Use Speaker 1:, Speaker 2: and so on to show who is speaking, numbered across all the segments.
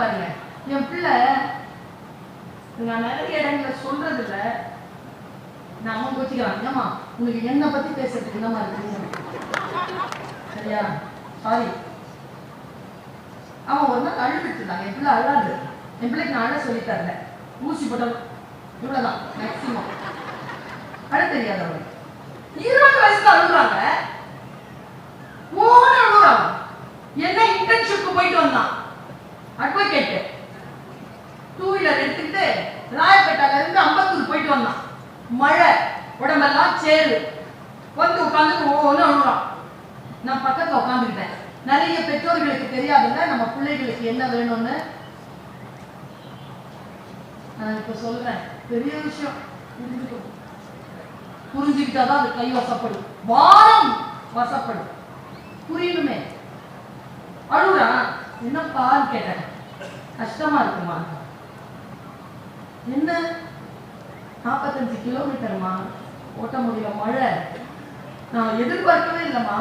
Speaker 1: பாருங்க. என் பிள்ளை நான் நிறைய இடங்கள்ல சொல்றதுல நான் அவன் ஏமா உங்களுக்கு என்ன பத்தி பேசுறதுக்கு என்னமா இருக்கு? சரியா? சாரி அவன் ஒரு நாள் அழுதுட்டு இருந்தாங்க. என் பிள்ளை அழாது. என் பிள்ளைக்கு நான் அழ சொல்லி தரல. ஊசி போட்டோம் இவ்வளவுதான் மேக்சிமம் அழ தெரியாது அவனுக்கு இருபது வயசுல அழுகுறாங்க. மூணு அழுகுறாங்க. என்ன இன்டர்ன்ஷிப்க்கு போயிட்டு வந்தான். அட்வொகேட் டூ வீலர் எடுத்துக்கிட்டு ராயப்பேட்டால இருந்து அம்பத்தூர் போயிட்டு வந்தான். மழை உடம்பெல்லாம் சேரு. வந்து உட்காந்து ஒவ்வொன்று அழுகுறான். நான் பக்கத்துல உட்காந்துக்கிட்டேன் நிறைய பெற்றோர்களுக்கு தெரியாதுல்ல நம்ம பிள்ளைகளுக்கு என்ன வேணும்னு? நான் இப்போ சொல்றேன். பெரிய விஷயம். புரிஞ்சுக்கோ புரிஞ்சுக்கிட்டாதான் அது கை வசப்படும். வாரம் வசப்படும். புரியணுமே. அழுகுறான். என்னப்பான்னு கேட்டேன். கஷ்டமா இருக்குமா? என்ன? நாற்பத்தஞ்சு கிலோமீட்டர்மா? ஓட்ட முடியும் மழை. நான் எதிர்பார்க்கவே இல்லைம்மா.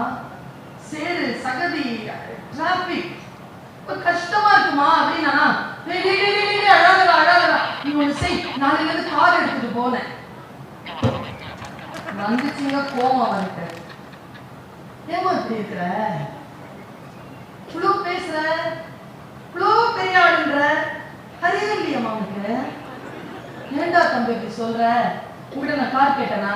Speaker 1: சேரு சகதி டிராபிக் கஷ்டமா இருக்குமா அப்படின்னா அழகா அழகா நீ ஒண்ணு செய். நாளைல இருந்து கார் எடுத்துட்டு போனேன். வந்துச்சுங்க கோவம் வந்துட்டேன். ஏமா இப்படி இருக்கிற? இவ்வளோ பேசுற இவ்வளோ பெரிய ஆளுன்ற அறிவு இல்லையம்மா உனக்கு? ஏண்டா தம்பி இப்படி சொல்ற? உங்ககிட்ட நான் கார் கேட்டேனா?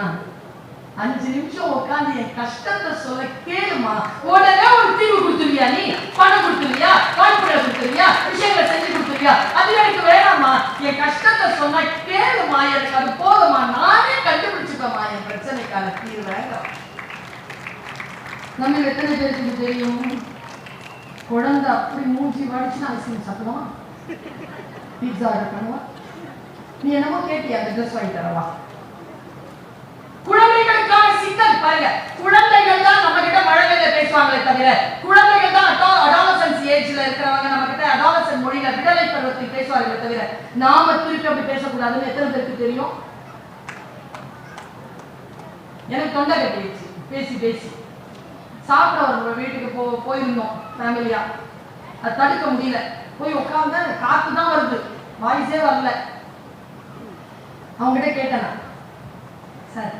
Speaker 1: அஞ்சு நிமிஷம் உட்காந்து என் கஷ்டத்தை சொல்ல கேளுமா உடனே ஒரு தீர்வு கொடுத்துருவியா நீ? பணம் கொடுத்துருவியா? கான்பிடன்ஸ் கொடுத்துருவியா? விஷயங்களை செஞ்சு கொடுத்துருவியா? அது எனக்கு வேணாமா என் கஷ்டத்தை சொன்னா கேளுமா எனக்கு அது போதுமா நானே கண்டுபிடிச்சுக்கோமா என் பிரச்சனைக்கான தீர்வை. நம்ம எத்தனை பேருக்கு தெரியும்? குழந்தை அப்படி மூஞ்சி வடிச்சுன்னு ஐஸ்கிரீம் சாப்பிடுவான் பீட்சா ஆர்டர் நீ என்னமோ கேட்டியா அந்த ட்ரெஸ் வாங்கி தரவா? குழந்தைகளுக்கான சிக்கல் பாருங்க. குழந்தைகள் தான் நம்ம கிட்ட மழலையில பேசுவாங்களே தவிர குழந்தைகள் தான் அடாலசன்ஸ் ஏஜ்ல இருக்கிறவங்க நம்ம கிட்ட அடாலசன் மொழியில விடலை பருவத்தில் பேசுவார்களே தவிர நாம திருப்பி அப்படி பேசக்கூடாதுன்னு எத்தனை பேருக்கு தெரியும்? எனக்கு தொண்டை கட்டிடுச்சு. பேசி பேசி. சாப்பிட ஒரு வீட்டுக்கு போ போயிருந்தோம் ஃபேமிலியா அது தடுக்க முடியல. போய் உட்காந்து காத்து தான் வருது. வாய்ஸே வரல. அவங்ககிட்ட கேட்டேன் சார்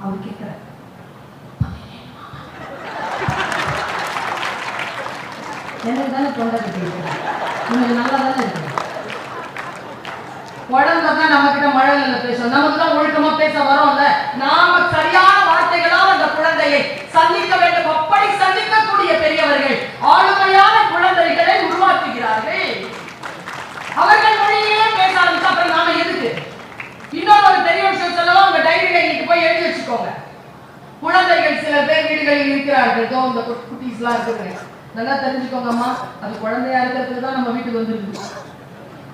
Speaker 1: அவர் கேட்கிறார் எனக்கு தானே தொண்டை கட்டி உங்களுக்கு நல்லா தானே இருக்கு? உடம்புல தான் நம்ம கிட்ட மழை இல்லை பேசும் நமக்கு தான் ஒழுக்கமா பேச வரோம்ல. நாம சரியான வார்த்தைகளால் அந்த குழந்தையை சந்திக்க வேண்டும். அப்படி சந்திக்கக்கூடிய பெரியவர்கள் ஆளுமையான குழந்தைகளை உருவாக்குகிறார்கள். அவர்கள் மொழியே பேச ஆரம்பிச்சா அப்புறம் நாம எதுக்கு? இன்னொரு ஒரு பெரிய விஷயம் சொல்லலாம். உங்க டைரியில இன்னைக்கு போய் எழுதி வச்சுக்கோங்க. குழந்தைகள் சில பேர் வீடுகளில் இருக்கிறார்கள். இதோ இந்த குட்டீஸ்லாம் இருக்குங்க நல்லா தெரிஞ்சுக்கோங்க அம்மா அது குழந்தையா இருக்கிறதுக்கு தான் நம்ம வீட்டுக்கு வந்துருக்கு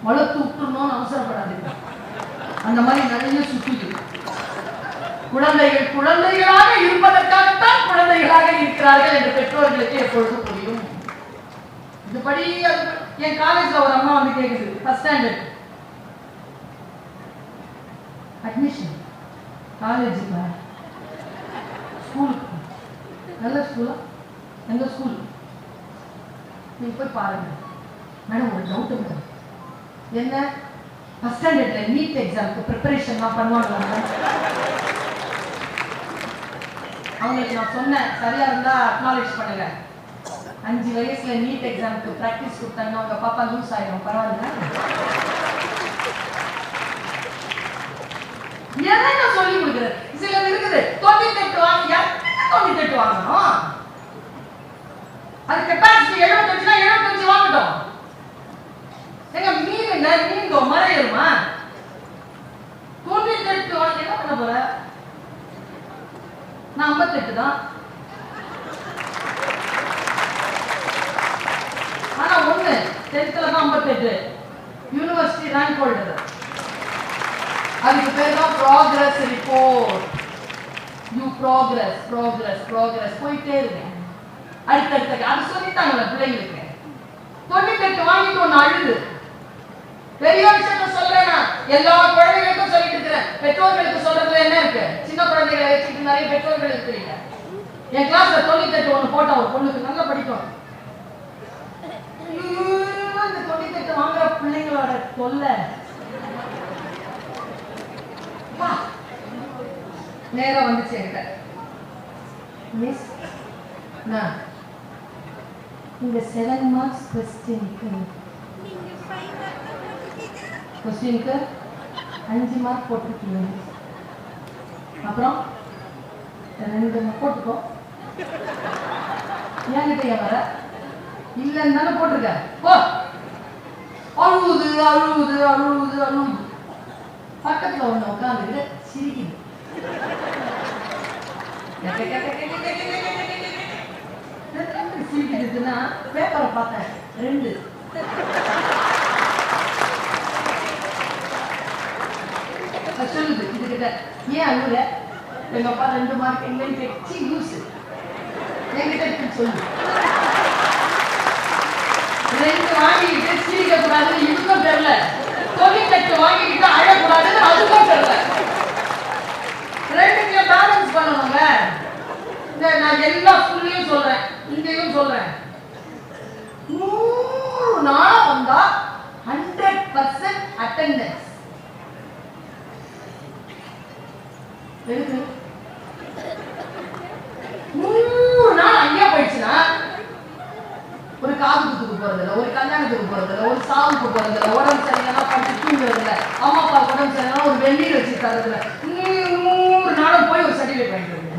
Speaker 1: வளர்த்து விட்டுறணும்னு அவசரப்படாதீங்க. அந்த மாதிரி நிறைய சுத்துது குழந்தைகள் குழந்தைகளாக இருப்பதற்காகத்தான் குழந்தைகளாக இருக்கிறார்கள் என்று பெற்றோர்களுக்கு எப்பொழுது புரியும்? இதுபடி என் காலேஜ்ல ஒரு அம்மா வந்து கேக்குது. ஃபர்ஸ்ட் ஸ்டாண்டர்ட் அட்மிஷன் காலேஜுக்கு ஸ்கூலுக்கு நல்ல ஸ்கூலா எந்த ஸ்கூல் நீ போய் பாருங்க. மேடம் ஒரு டவுட்டு மேடம். என்ன? ஃபஸ்ட் ஸ்டாண்டர்ட்ல நீட் எக்ஸாமுக்கு ப்ரிப்பரேஷன்லாம் பண்ணுவாங்களா அவங்களுக்கு நான் சொன்னேன் சரியா இருந்தா அக்னாலேஜ் பண்ணுங்க. அஞ்சு வயசுல நீட் எக்ஸாமுக்கு ப்ராக்டிஸ் கொடுத்தாங்கன்னா உங்க பாப்பா லூஸ் ஆயிடும். பரவாயில்ல. எதை சொல்லி கொடுக்குறேன். சில இருக்குது. தொண்ணூத்தி எட்டு வாங்கி. தொண்ணூத்தி எட்டு வாங்கணும்? அது கெப்பாசிட்டி எழுபத்தஞ்சுனா எழுபத்தஞ்சு வாங்கட்டும். எங்க மீன் மீன்கோ? மறையிருமா தொண்ணூத்தி எட்டு வாங்கி என்ன பண்ண போற? நான் ஐம்பத்தெட்டு தான். ஆனா ஒண்ணு டென்த்ல தான் ஐம்பத்தெட்டு. யூனிவர்சிட்டி ரேங்க் ஹோல்டர் அதுக்கு பேர் தான் progress report you progress progress progress போயிட்டே இருக்கேன் அடுத்தடுத்த அது சொல்லிட்டாங்களே பிள்ளைங்களுக்கு. தொண்ணூத்தெட்டு வாங்கிட்டு ஒண்ணு அழுது. பெரிய விஷயத்த சொல்றேன்? எல்லா குழந்தைகளுக்கும் சொல்லிட்டு இருக்கிறேன். சின்ன குழந்தைகளை வச்சுட்டு நிறைய பெற்றோர்கள் இருக்கிறீங்க. என் கிளாஸ்ல தொண்ணூத்தெட்டு ஒண்ணு போட்டோம் ஒரு பொண்ணுக்கு நல்லா படிக்கும். அந்த தொண்ணூத்தெட்டு வாங்குற பிள்ளைங்களோட தொல்லை. நேரம் வந்துச்சு என்கிட்ட. மிஸ் நான் இந்த செவன் மார்க்ஸ் கொஸ்டினுக்கு கொஸ்டினுக்கு அஞ்சு மார்க் போட்டிருக்கீங்க. அப்புறம் ரெண்டு mark போட்டுக்கோ. என்கிட்ட ஏன் வர? இல்லைன்னு போட்டிருக்க. போ. அழுவுது அழுவுது அழுவுது அழுவுது. பக்கத்துல ஒண்ணு உட்காந்துக்கிட்டு சிரிக்குது. சிரிக்குதுன்னா பேப்பரை பார்த்தேன். ரெண்டு. சொல்லுது இதுகிட்ட. ஏன் அழுகுற எங்க அப்பா ரெண்டு மார்க் எங்கன்னு யூஸ் லூசு என்கிட்ட சொல்லு. ரெண்டு வாங்கிக்கிட்டு சிரிக்க கூடாதுன்னு இதுக்கும் தெரியல தொண்ணூத்தெட்டு வாங்கிக்கிட்டு அழக்கூடாதுன்னு அதுக்கும் தெரியல ரெண்டுத்தையும் பேலன்ஸ் பண்ணணுங்க. இந்த நான் எல்லா ஸ்கூல்லையும் சொல்றேன். இங்கேயும் சொல்றேன். நூறு நாளா வந்தா ஹண்ட்ரட் பர்சன்ட் அட்டெண்டன்ஸ் எதுக்கு நூறு நாள் அங்கேயே போயிடுச்சுன்னா ஒரு காது குத்துக்கு போறதில்ல ஒரு கல்யாணத்துக்கு போறதில்ல ஒரு சாவுக்கு போறதில்ல உடம்பு சரியில்லைனா படுத்து தூங்குறதில்ல அம்மா அப்பா உடம்பு சரியில்லைனா ஒரு வெந்நீர் வச்சு தரதில்ல நூறு நாளும் போய் ஒரு சர்டிஃபிகேட் வாங்கிட்டு வருவீங்க.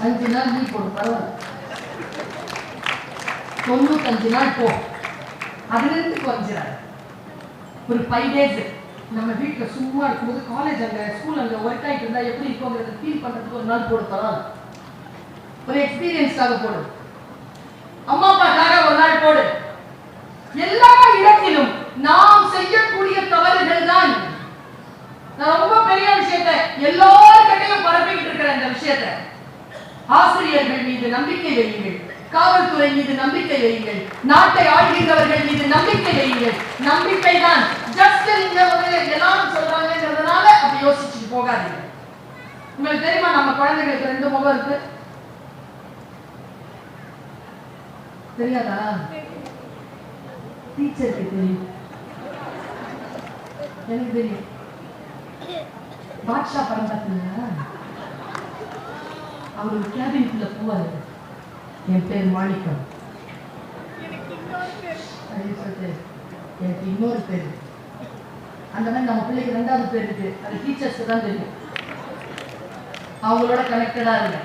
Speaker 1: அஞ்சு நாள் லீவ் போடு பரவாயில்ல இருபத்தஞ்சு நாள் போ. அதுல இருந்து கொஞ்சம் ஒரு ஃபைவ் டேஸ் நம்ம வீட்டில் சும்மா இருக்கும்போது காலேஜ் அங்க ஸ்கூல் அங்க ஒர்க் ஆயிட்டு இருந்தா எப்படி இருக்கோங்கிறத ஃபீல் பண்றதுக்கு ஒரு நாள் போடு பரவாயில்ல. ஒரு எக்ஸ்பீரியன்ஸ்க்காக போடு. அம்மா அப்பாக்காக ஒரு நாள் போடு. எல்லா இடத்திலும் நாம் செய்யக்கூடிய தவறுகள் தான். நான் ரொம்ப பெரிய விஷயத்தை எல்லார்கிட்டையும் பரப்பிக்கிட்டு இருக்கிற இந்த விஷயத்தை. ஆசிரியர்கள் மீது நம்பிக்கை வையுங்கள். காவல்துறை மீது நம்பிக்கை வையுங்கள். நாட்டை ஆள்கின்றவர்கள் மீது நம்பிக்கை வையுங்கள். நம்பிக்கை தான். ஜஸ்ட் நீங்க ஒரு எல்லாரும் சொல்றாங்கிறதுனால அப்படி யோசிச்சுட்டு போகாதீங்க. உங்களுக்கு தெரியுமா நம்ம குழந்தைகளுக்கு ரெண்டு முகம் இருக்கு? தெரியாதா? டீச்சருக்கு தெரியும். எனக்கு தெரியும். பாட்ஷா படம் பார்த்தீங்களா? அவர் ஒரு கேபினுக்குள்ள போவாரு. என் பேர் மாணிக்கம். எனக்கு இன்னொரு பேர். அந்த மாதிரி நம்ம பிள்ளைக்கு ரெண்டாவது பேர் இருக்கு. அது டீச்சர்ஸ்க்கு தான் தெரியும். அவங்களோட கனெக்டடா இருங்க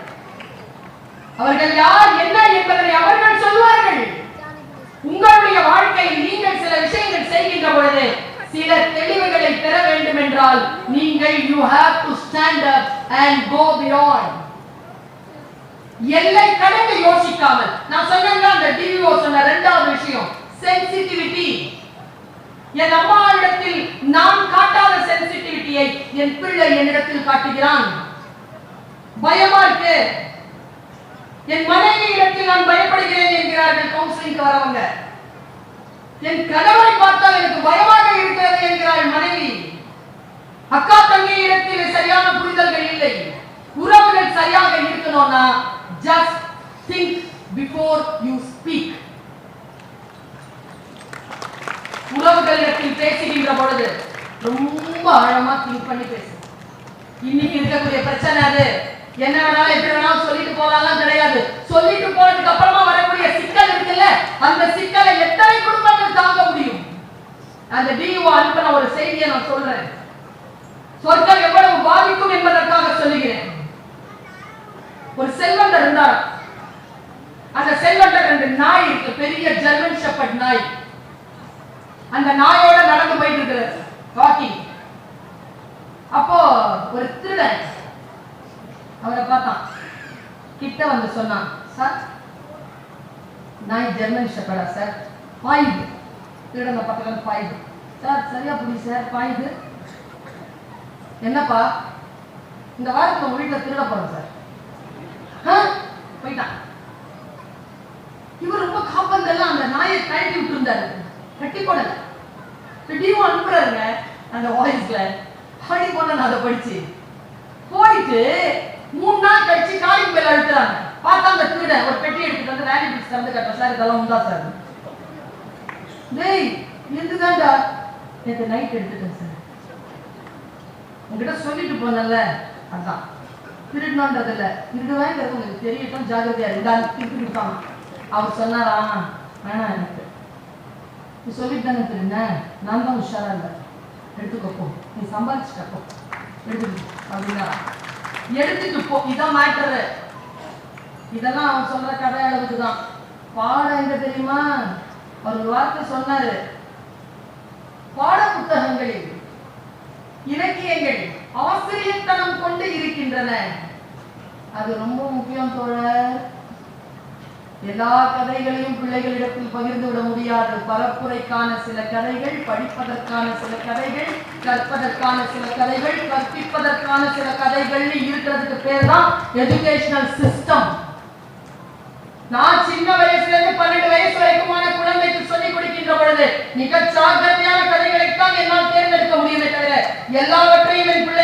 Speaker 1: அவர்கள் யார் என்ன என்பதனை அவர்கள் சொல்வார்கள். உங்களுடைய வாழ்க்கையில் நீங்கள் சில விஷயங்கள் செய்கின்ற பொழுது சில தெளிவுகளை பெற வேண்டும் என்றால் நீங்கள் you have to stand up and go beyond எல்லை கடந்து யோசிக்காமல். நான் சொன்னேன் அந்த டிவிஓ சொன்ன ரெண்டாவது விஷயம் சென்சிட்டிவிட்டி என் அம்மா இடத்தில் நான் காட்டாத சென்சிட்டிவிட்டியை என் பிள்ளை என்னிடத்தில் காட்டுகிறான். பயமா இருக்கு? என் மனைவி இடத்தில் நான் பயப்படுகிறேன் என்கிறார்கள் கவுன்சிலிங் வரவங்க. என் கணவரை பார்த்தால் எனக்கு பயமாக இருக்கிறது என்கிறாள் மனைவி. அக்கா தங்கை இடத்தில் சரியான புரிதல்கள் இல்லை. உறவுகள் சரியாக இருக்கணும்னா just think before you speak உறவுகளிடத்தில் பேசுகின்ற பொழுது ரொம்ப ஆழமா திங்க் பண்ணி பேசு. இன்னைக்கு இருக்கக்கூடிய பிரச்சனை அது. என்ன வேணாலும் எப்படி வேணாலும் சொல்லிட்டு போலாம் கிடையாது. சொல்லிட்டு போனதுக்கு அப்புறமா வரக்கூடிய சிக்கல் இருக்குல்ல அந்த சிக்கலை எத்தனை குடும்பங்கள் தாங்க முடியும்? அந்த டிஓ அனுப்பின ஒரு செய்தியை நான் சொல்றேன். சொர்க்கம் எவ்வளவு பாதிக்கும் என்பதற்காக சொல்லுகிறேன். ஒரு செல்வந்தர் இருந்தார்? அந்த செல்வந்தர் ரெண்டு நாய் இருக்கு பெரிய ஜெர்மன் ஷெப்பர்ட் நாய். அந்த நாயோட நடந்து போயிட்டு இருக்கிறார் வாக்கிங். அப்போ ஒரு திருடன் அவரை பார்த்தான். கிட்ட வந்து சொன்னான் சார் நாய் ஜெர்மன் ஷெப்பர்டா சார்? பாயுது திருடனை பக்கத்தில் இருந்து பாயுது சார் சரியா புரியுது சார் பாயுது என்னப்பா? இந்த வாரத்தில் உங்க வீட்டுல திருட போகிறோம் சார். போயிட்டான் இவர் ரொம்ப காப்பந்தெல்லாம் அந்த நாயை கழட்டி விட்டு இருந்தாரு கட்டி போடல. திடீர்னு அனுப்புறாருங்க அந்த வாய்ஸ்ல அப்படி போன நான் அதை படிச்சு. போயிட்டு மூணு நாள் கழிச்சு காலிங் பெல் அழுத்துறாங்க. பார்த்தா அந்த திருடன் ஒரு பெட்டி எடுத்துட்டு வந்து வேலி பிடிச்சு தந்து கட்டுற சார் இதெல்லாம் உண்டா சார்? டேய் எதுதான்டா? நேற்று நைட் எடுத்துட்டேன் சார். உங்ககிட்ட சொல்லிட்டு போனல அதான். திருடணுன்றதில்ல திருடுவேங்கிறது உங்களுக்கு தெரியட்டும் ஜாகிரதையா இருந்தா கொடுப்பாங்க. அவர் சொன்னாரா? வேணாம் எனக்கு. நீ சொல்லிட்டு தானே திருந்த நான் தான் உஷாரா இல்லை எடுத்துக்கப்போ நீ சம்பாதிச்சுட்டப்போ எடுத்துக்கோ அப்படின்னா. எடுத்துட்டு போ. இதான் மேட்டரு இதெல்லாம் அவன் சொல்ற கதை அளவுக்கு தான் பாடம் எங்க தெரியுமா? ஒரு வார்த்தை சொன்னாரு. பாட புத்தகங்களில் இலக்கியங்கள் ஆசிரியத்தனம் கொண்டு இருக்கின்றன. அது ரொம்ப முக்கியம் தோழர். எல்லா கதைகளையும் பிள்ளைகளிடத்தில் பகிர்ந்து விட முடியாது. பரப்புரைக்கான சில கதைகள் படிப்பதற்கான சில கதைகள் கற்பதற்கான சில கதைகள் கற்பிப்பதற்கான சில கதைகள் இருக்கிறதுக்கு பேர் தான் எஜுகேஷனல் சிஸ்டம் நான் சின்ன வயசுல இருந்து பன்னெண்டு வயசு வரைக்குமான குழந்தைக்கு சொல்லிக் கொடுக்கின்ற பொழுது மிக ஜாக்கிரதையான கதைகளைத்தான் என்னால் தேர்ந்தெடுக்க முடியுமே தவிர எல்லாவற்றையும் என் பிள்ளை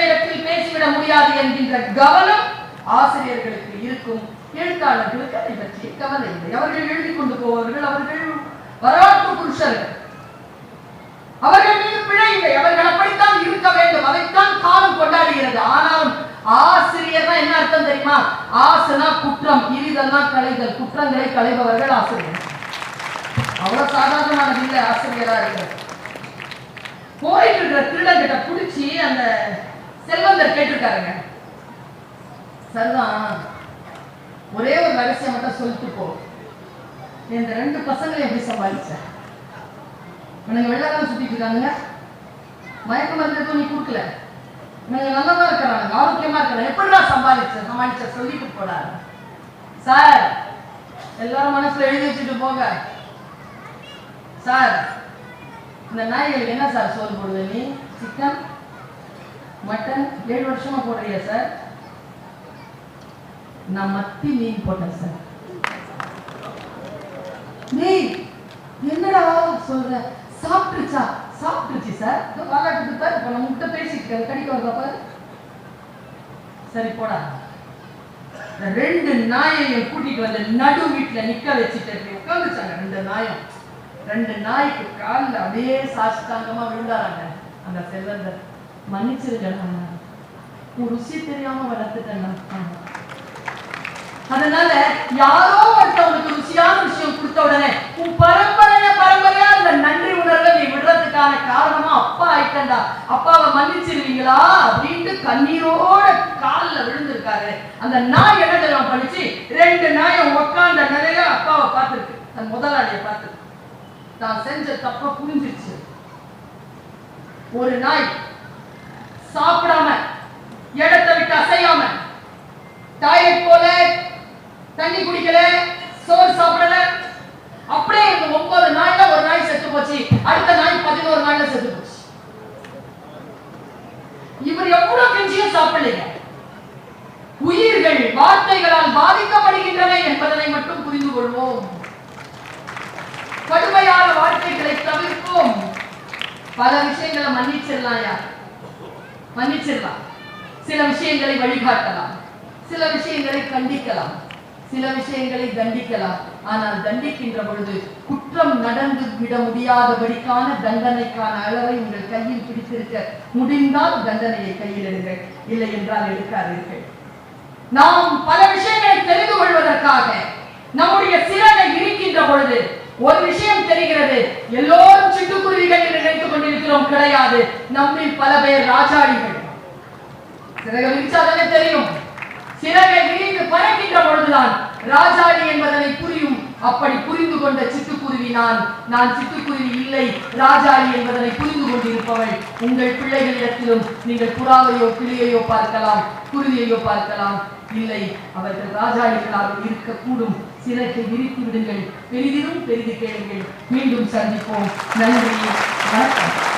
Speaker 1: பேசிவிட முடியாது என்கின்ற கவனம் ஆசிரியர்களுக்கு இருக்கும். எழுத்தாளர்களுக்கு அதை பற்றிய கவலை இல்லை. அவர்கள் எழுதி கொண்டு போவார்கள். அவர்கள் வரலாற்று புருஷர்கள். அவர்கள் மீது பிழை இல்லை. அவர்கள் அப்படித்தான் இருக்க வேண்டும். அதைத்தான் காலம் கொண்டாடுகிறது. ஆனாலும் ஆசிரியர் என்ன அர்த்தம் தெரியுமா? ஆசனா குற்றம் இரிதெல்லாம் கலைதல். குற்றங்களை களைபவர்கள் ஆசிரியர் அவ்வளவு சாதாரணமானது இல்லை ஆசிரியரா இருக்கிறது போயிட்டு இருக்கிற திருடங்கிட்ட புடிச்சு அந்த செல்வந்தர் கேட்டிருக்காருங்க. சரிதான் ஒரே ஒரு ரகசியம் மட்டும் சொல்லிட்டு போ. இந்த ரெண்டு பசங்களை எப்படி சமாளிச்ச? உனக்கு வெள்ளாரம் சுத்திட்டு இருக்காங்க மயக்க மருந்து நீ கொடுக்கல. இவங்க நல்லதா இருக்கிறாங்க ஆரோக்கியமா இருக்கிறாங்க எப்படிடா சம்பாதிச்ச சமாளிச்ச சொல்லிட்டு போடாரு சார் எல்லாரும் மனசுல எழுதி வச்சுட்டு போங்க. சார் இந்த நாய்கள் என்ன சார் சோறு போடுது நீ? சிக்கன்? மட்டன் ஏழு வருஷமா போடுறியா சார் நான் மத்தி மீன் போட்டேன் சார் டேய் என்னடா சொல்ற? சாப்பிட்டுச்சா சாப்பிட்டுச்சு சார் இதோ பாரு இப்ப நம்ம கிட்ட பேசிட்டு கடிக்க வரல பாரு. சரி போடா. இந்த ரெண்டு நாயையும் கூட்டிட்டு வந்து நடு வீட்டுல நிக்க வச்சுட்டு உட்காந்துச்சாங்க ரெண்டு நாயம். ரெண்டு நாய்க்கு காலில் அப்படியே சாஷ்டாங்கமா விழுந்தாராங்க அந்த செல்வந்தர். மன்னிச்சிருக்கேன் உன் விஷயம் தெரியாம வளர்த்துட்டேன் அதனால யாரோ ஒருத்தவனுக்கு ருசியான விஷயம் கொடுத்த உடனே உன் பரம்பரைய பரம்பரையா இந்த நன்றி உணர்வை நீ விடுறதுக்கான காரணமா அப்பா ஆயிட்டா அப்பாவை மன்னிச்சிருவீங்களா? அப்படின்ட்டு கண்ணீரோட காலில் விழுந்திருக்காரு. அந்த நாய் என்ன தெரியும் பண்ணிச்சு? ரெண்டு நாயும் உட்கார்ந்த நிலையில அப்பாவை பார்த்திருக்கு. அந்த முதலாளியை பார்த்து நான் செஞ்ச தப்ப புரிஞ்சிருச்சு. ஒரு நாய் சாப்பிடாம இடத்தை விட்டு அசையாம டாய்லெட் போல தண்ணி குடிக்கல சோறு சாப்பிடல அப்படியே இந்த ஒன்பது நாள்ல ஒரு நாய் செத்து போச்சு. அடுத்த நாய் பதினோரு நாள்ல செத்து போச்சு. இவர் எவ்வளவு கெஞ்சியும் சாப்பிடலைங்க. உயிர்கள் வார்த்தைகளால் பாதிக்கப்படுகின்றன என்பதனை மட்டும் புரிந்து கொள்வோம். கடுமையான வார்த்தைகளை தவிர்ப்போம். பல விஷயங்களை மன்னிச்சிடலாம் யார்? மன்னிச்சிடலாம் சில விஷயங்களை வழிகாட்டலாம். சில விஷயங்களை கண்டிக்கலாம். சில விஷயங்களை தண்டிக்கலாம். ஆனால் தண்டிக்கின்ற பொழுது குற்றம் நடந்து விட முடியாதபடிக்கான தண்டனைக்கான அளவை உங்கள் கையில் பிடித்திருக்க முடிந்தால் தண்டனையை கையில் எடுங்கள். இல்லை என்றால் எடுக்காதீர்கள். நாம் பல விஷயங்களை தெரிந்து கொள்வதற்காக நம்முடைய சிறனை இருக்கின்ற பொழுது ஒரு விஷயம் தெரிகிறது. எல்லோரும் சிட்டுக்குருவிகள் என்று நினைத்துக் கொண்டிருக்கிறோம். கிடையாது. நம்மில் பல பேர் ராஜாடிகள் சிறகு விரிச்சாதானே தெரியும். சிறகை விரிந்து பறக்கின்ற பொழுதுதான் ராஜாடி என்பதனை புரியும். அப்படி புரிந்து கொண்ட சிட்டுக்குருவி நான் நான் சிட்டுக்குருவி இல்லை. ராஜாடி என்பதனை புரிந்து கொண்டிருப்பவள் உங்கள் பிள்ளைகளிடத்திலும் நீங்கள் புறாவையோ கிளியையோ பார்க்கலாம் குருவியையோ பார்க்கலாம். இல்லை அவர்கள் ராஜாடிகளாக இருக்கக்கூடும். சிறகை விரித்து விடுங்கள். பெரிதிலும் பெரிது கேளுங்கள். மீண்டும் சந்திப்போம். நன்றி. வணக்கம்.